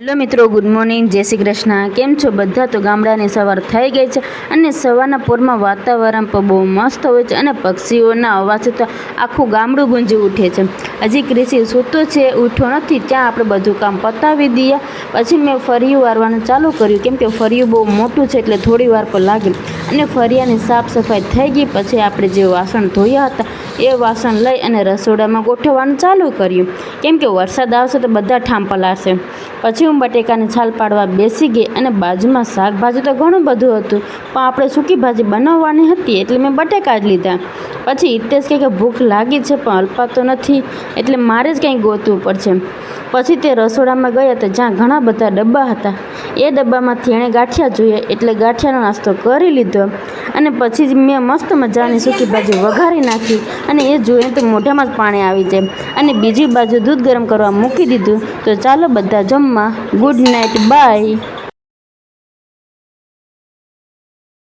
Hello મિત્રો, good morning, જય શ્રી કૃષ્ણ. કેમ છો બધા? તો ગામડાની સવાર થઈ ગઈ છે અને સવારના પોરમાં વાતાવરણ પણ બહુ મસ્ત હોય છે અને પક્ષીઓના અવાજથી તો આખું ગામડું ગુંજી ઉઠે છે. હજી કૃષિ સૂતો છે, ઉઠ્યો નથી, ત્યાં આપણે બધું કામ પતાવી દઈએ. પછી મેં ફરિયું વારવાનું ચાલુ કર્યું. કેમ કે ફરિયું બહુ મોટું છે એટલે થોડી વાર પર લાગે. અને ફરિયાની સાફ સફાઈ થઈ ગઈ. પછી આપણે જે વાસણ ધોયા હતા, એ વાસણ લઈ અને રસોડામાં ગોઠવવાનું ચાલુ કર્યું. કેમ કે વરસાદ આવશે તો બધા ઠામ પલાશે પછી હું બટેકાની છાલ પાડવા બેસી ગઈ અને બાજુમાં શાકભાજી તો ઘણું બધું હતું, પણ આપણે સૂકી ભાજી બનાવવાની હતી એટલે મેં બટેકા જ લીધા. પછી હિતેશ કહે કે ભૂખ લાગી છે, પણ અલ્પાતો નથી, એટલે મારે જ કંઈ ગોતવું પડશે. પછી તે રસોડામાં ગયા તો જ્યાં ઘણા બધા ડબ્બા હતા એ ડબ્બામાંથી એણે ગાંઠિયા જોઈએ એટલે ગાંઠિયાનો નાસ્તો કરી લીધો. અને પછી જ મેં મસ્ત મજાની સૂકી ભાજી વઘારી નાખી અને એ જોઈએ તો મોઢામાં જ પાણી આવી જાય. અને બીજી બાજુ દૂધ ગરમ કરવા મૂકી દીધું. તો ચાલો બધા જમવા. Good night bye